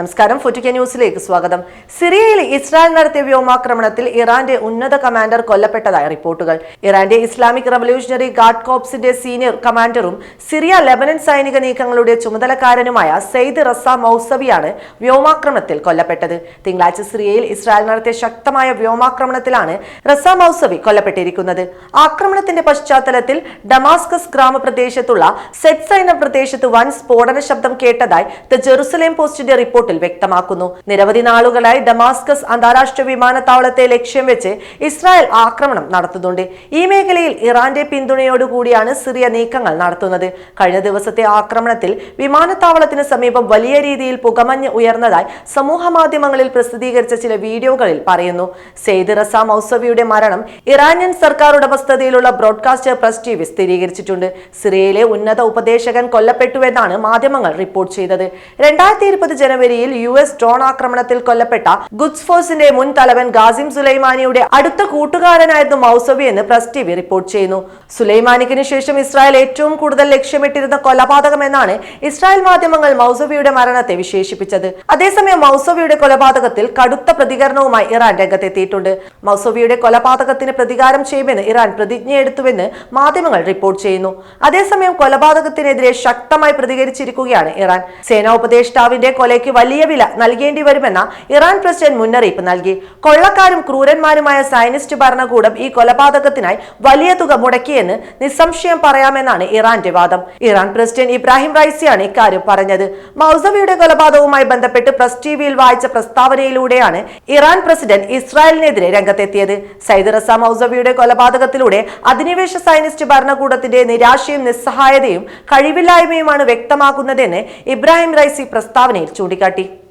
നമസ്കാരം ഫുറ്റിക്ക ന്യൂസിലേക്ക് സ്വാഗതം. സിറിയയിൽ ഇസ്രായേൽ നടത്തിയ വ്യോമാക്രമണത്തിൽ ഇറാന്റെ ഉന്നത കമാൻഡർ കൊല്ലപ്പെട്ടതായി റിപ്പോർട്ടുകൾ. ഇറാന്റെ ഇസ്ലാമിക് റവല്യൂഷണറി ഗാർഡ് കോപ്സിന്റെ സീനിയർ കമാൻഡറും സിറിയ ലെബനൻ സൈനിക നീക്കങ്ങളുടെ ചുമതലക്കാരനുമായ സെയ്ദ് റസ മൗസവിയാണ് വ്യോമാക്രമണത്തിൽ കൊല്ലപ്പെട്ടത്. തിങ്കളാഴ്ച സിറിയയിൽ ഇസ്രായേൽ നടത്തിയ ശക്തമായ വ്യോമാക്രമണത്തിലാണ് റസ മൗസവി കൊല്ലപ്പെട്ടിരിക്കുന്നത്. ആക്രമണത്തിന്റെ പശ്ചാത്തലത്തിൽ ഡമാസ്കസ് ഗ്രാമപ്രദേശത്തുള്ള സെറ്റ്സൈന പ്രദേശത്ത് വൻ സ്ഫോടന ശബ്ദം കേട്ടതായി ദ ജെറുസലേം പോസ്റ്റിന്റെ റിപ്പോർട്ടിൽ വ്യക്തമാക്കുന്നു. നിരവധി നാളുകളായി ഡമാസ്കസ് അന്താരാഷ്ട്ര വിമാനത്താവളത്തെ ലക്ഷ്യം വെച്ച് ഇസ്രായേൽ ആക്രമണം നടത്തുന്നുണ്ട്. ഈ മേഖലയിൽ ഇറാന്റെ പിന്തുണയോടുകൂടിയാണ് സിറിയ നീക്കങ്ങൾ നടത്തുന്നത്. കഴിഞ്ഞ ദിവസത്തെ ആക്രമണത്തിൽ വിമാനത്താവളത്തിന് സമീപം വലിയ രീതിയിൽ പുകമഞ്ഞ് ഉയർന്നതായി സമൂഹ മാധ്യമങ്ങളിൽ പ്രസിദ്ധീകരിച്ച ചില വീഡിയോകളിൽ പറയുന്നു. സെയ്ദ് റസ മൗസവിയുടെ മരണം ഇറാനിയൻ സർക്കാർ ഉടമസ്ഥതയിലുള്ള ബ്രോഡ്കാസ്റ്റർ പ്രസ് ടി വി സ്ഥിരീകരിച്ചിട്ടുണ്ട്. സിറിയയിലെ ഉന്നത ഉപദേശകൻ കൊല്ലപ്പെട്ടുവെന്നാണ് മാധ്യമങ്ങൾ റിപ്പോർട്ട് ചെയ്തത്. രണ്ടായിരത്തി ഇരുപത് ജനുവരിയിൽ യു എസ് ഡ്രോൺ ആക്രമണത്തിൽ കൊല്ലപ്പെട്ട ഗുഡ്സ് ഫോഴ്സിന്റെ മുൻ തലവൻ ഗാസിം സുലൈമാനിയുടെ അടുത്ത കൂട്ടുകാരനായിരുന്നു മൗസവി എന്ന് പ്രസ് ടി വി റിപ്പോർട്ട് ചെയ്യുന്നു. സുലൈമാനിക്കിന് ശേഷം ഇസ്രായേൽ ഏറ്റവും കൂടുതൽ ലക്ഷ്യമിട്ടിരുന്ന കൊലപാതകമെന്നാണ് ഇസ്രായേൽ മാധ്യമങ്ങൾ മൗസവിയുടെ മരണത്തെ വിശേഷിപ്പിച്ചത്. അതേസമയം മൗസവിയുടെ കൊലപാതകത്തിൽ കടുത്ത പ്രതികരണവുമായി ഇറാൻ രംഗത്തെത്തിയിട്ടുണ്ട്. മൗസവിയുടെ കൊലപാതകത്തിന് പ്രതികാരം ചെയ്യുമെന്ന് ഇറാൻ പ്രതിജ്ഞയെടുത്തുവെന്ന് മാധ്യമങ്ങൾ റിപ്പോർട്ട് ചെയ്യുന്നു. അതേസമയം കൊലപാതകത്തിനെതിരെ ശക്തമായി പ്രതികരിച്ചിരിക്കുകയാണ് ഇറാൻ. സേനാ ഉപദേഷ്ടാവിന്റെ കൊലയ്ക്ക് വലിയ വില നൽകേണ്ടി വരുമെന്ന ഇറാൻ പ്രസിഡന്റ് മുന്നറിയിപ്പ് നൽകി. കൊള്ളക്കാരും ക്രൂരന്മാരുമായ സയനിസ്റ്റ് ഭരണകൂടം ഈ കൊലപാതകത്തിനായി വലിയ തുക മുടക്കിയെന്ന് നിസ്സംശയം പറയാമെന്നാണ് ഇറാന്റെ വാദം. ഇറാൻ പ്രസിഡന്റ് ഇബ്രാഹിം റൈസിയാണ് ഇക്കാര്യം പറഞ്ഞത്. മൗസവിയുടെ കൊലപാതകവുമായി ബന്ധപ്പെട്ട് പ്രസ് ടിവിയിൽ വായിച്ച പ്രസ്താവനയിലൂടെയാണ് ഇറാൻ പ്രസിഡന്റ് ഇസ്രായേലിനെതിരെ രംഗത്തെത്തിയത്. സൈദ് റസ മൗസവിയുടെ കൊലപാതകത്തിലൂടെ അധിനിവേശ സൈനിസ്റ്റ് ഭരണകൂടത്തിന്റെ നിരാശയും നിസ്സഹായതയും കഴിവില്ലായ്മയുമാണ് വ്യക്തമാക്കുന്നതെന്ന് ഇബ്രാഹിം റൈസി പ്രസ്താവനയിൽ ചൂണ്ടിക്കാട്ടി. साठी